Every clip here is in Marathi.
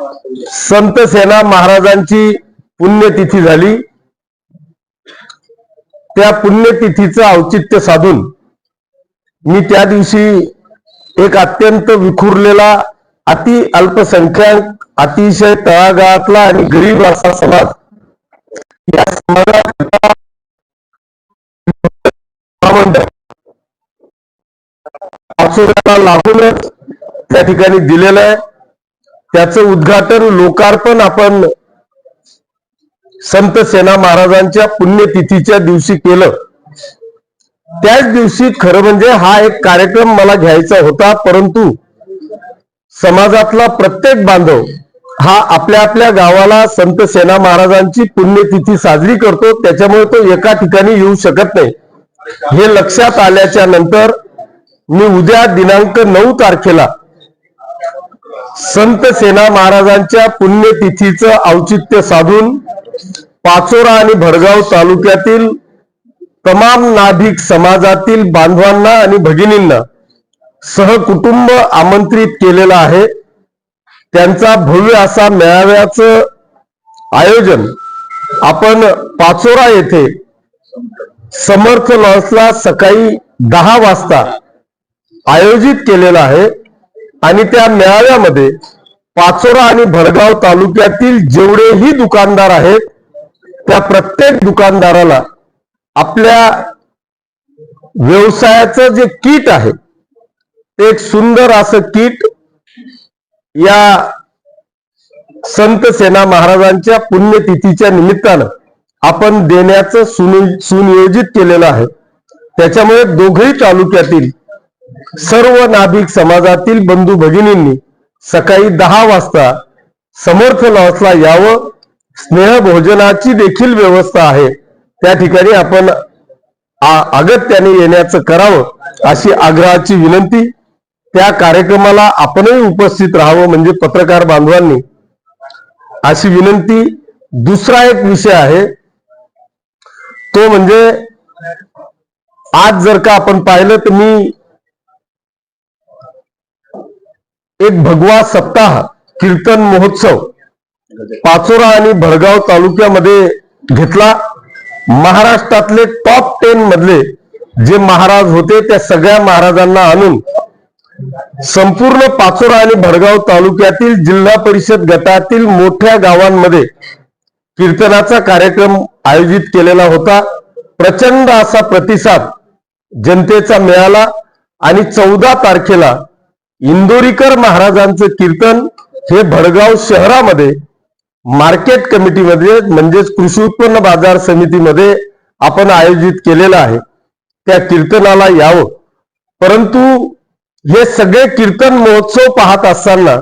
संत सेना महाराजांची पुण्यतिथी झाली. त्या पुण्यतिथीचं औचित्य साधून मी त्या दिवशी एक अत्यंत विखुरलेला अति अल्पसंख्याक अतिशय तळागाळातला आणि गरीब असा समाज या समाजाकरता महामंडळ लागूनच त्या ठिकाणी दिलेलं आहे. त्याचं उद्घाटन लोकार्पण आपण संत सेना महाराजांच्या पुण्यतिथीच्या दिवशी केलं. त्याच दिवशी खरं म्हणजे हा एक कार्यक्रम मला घ्यायचा होता परंतु समाजातला प्रत्येक बांधव हा आपल्या आपल्या गावाला संत सेना महाराजांची पुण्यतिथी साजरी करतो त्याच्यामुळे तो एका ठिकाणी येऊ शकत नाही. हे लक्षात आल्याच्यानंतर मी उद्या दिनांक नऊ तारखेला संत सेना महाराजांच्या पुण्यतिथीचं औचित्य साधून पाचोरा आणि भडगाव तालुक्यातील तमाम नाभिक समाजातील बांधवांना आणि भगिनींना सहकुटुंब आमंत्रित केलेलं आहे. त्यांचा भव्य असा मेळाव्याचं आयोजन आपण पाचोरा येथे समर्थ लॉन्सला सकाळी दहा वाजता आयोजित केलेला आहे. आणि त्या मेळाव्यामध्ये पाचोरा आणि भडगाव तालुक्यातील जेवढेही दुकानदार आहेत त्या प्रत्येक दुकानदाराला आपल्या व्यवसायाचं जे किट आहे ते एक सुंदर असं किट या संत सेना महाराजांच्या पुण्यतिथीच्या निमित्तानं आपण देण्याचं सुनि- सुनियोजित केलेलं आहे. त्याच्यामुळे दोघही तालुक्यातील सर्व नाभिक समाजातील बंधू भगिनींनी सकाळी दहा वाजता समर्थ लॉसला यावं. स्नेह भोजनाची देखील व्यवस्था आहे. त्या ठिकाणी आपण अगत्याने येण्याचं करावं अशी आग्रहाची विनंती. त्या कार्यक्रमाला आपणही उपस्थित राहावं म्हणजे पत्रकार बांधवांनी. अशी विनंती. दुसरा एक विषय आहे. तो म्हणजे आज जर का आपण पाहिलं तर मी एक भगवा सप्ताह कीर्तन महोत्सव. पाचोरा आणि भडगाव तालुक्यामध्ये घेतला. महाराष्ट्रातले टॉप टेन मधले जे महाराज होते त्या सगळ्या महाराजांना आणून संपूर्ण पाचोरा आणि भडगाव तालुक्यातील जिल्हा परिषद गटातील मोठ्या गावांमध्ये कीर्तनाचा कार्यक्रम आयोजित केलेला होता. प्रचंड असा प्रतिसाद जनतेचा मिळाला आणि चौदा तारखेला इंदोरीकर महाराजांचं कीर्तन हे भडगाव शहरामध्ये मार्केट कमिटीमध्ये म्हणजेच कृषी उत्पन्न बाजार समितीमध्ये आपण आयोजित केलेलं आहे. त्या कीर्तनाला यावं. परंतु हे सगळे कीर्तन महोत्सव पाहत असताना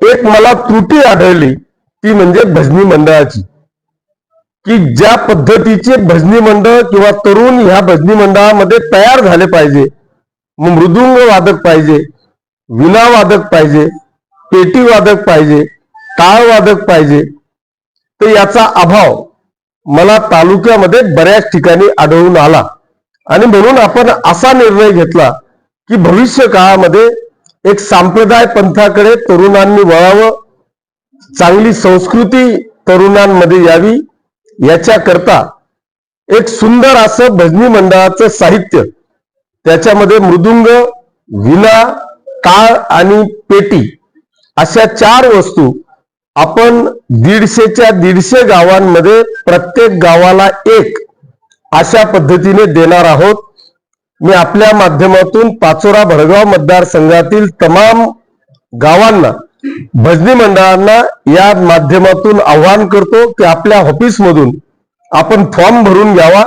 एक मला त्रुटी आढळली ती म्हणजे भजनी मंडळाची. की ज्या पद्धतीचे भजनी मंडळ किंवा तरुण ह्या भजनी मंडळामध्ये तयार झाले पाहिजे मग मृदुंग वादक पाहिजे विना वादक पाहिजे पेटी वादक पाहिजे टाळ वादक पाहिजे तर याचा अभाव मला तालुक्यामध्ये बऱ्याच ठिकाणी आढळून आला. आणि म्हणून आपण असा निर्णय घेतला की भविष्य काळामध्ये एक सांप्रदाय पंथाकडे तरुणांनी वळावं चांगली संस्कृती तरुणांमध्ये यावी याच्याकरता एक सुंदर असं भजनी मंडळाचं साहित्य त्याच्यामध्ये मृदुंग विना टाळ आणि पेटी अशा चार वस्तू आपण दीडशेच्या दीडशे गावांमध्ये प्रत्येक गावाला एक अशा पद्धतीने देणार आहोत. मी आपल्या माध्यमातून पाचोरा भडगाव मतदारसंघातील तमाम गावांना भजनी मंडळांना या माध्यमातून आवाहन करतो की आपल्या ऑफिसमधून आपण फॉर्म भरून घ्यावा.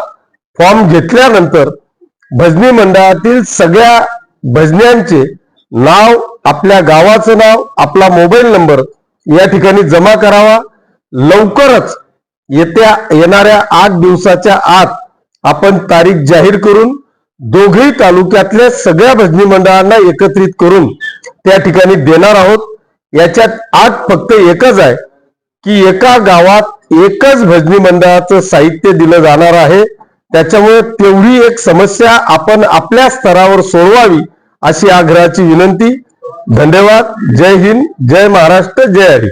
फॉर्म घेतल्यानंतर भजनी मंडळातील सगळ्या भजन्यांचे नाव आपल्या गावाचं नाव आपला मोबाईल नंबर या ठिकाणी जमा करावा. लवकरच येत्या येणाऱ्या आठ दिवसाच्या आत आपण तारीख जाहीर करून दोघेही तालुक्यातल्या सगळ्या भजनी मंडळांना एकत्रित करून त्या ठिकाणी देणार आहोत. याच्यात आठ फक्त एकच आहे की एका गावात एकच भजनी मंडळाचं साहित्य दिलं जाणार आहे. त्याच्यामुळे तेवढी एक समस्या आपण आपल्या स्तरावर सोडवावी अशी आग्रहाची विनंती. धन्यवाद. जय हिंद. जय महाराष्ट्र. जय हरी.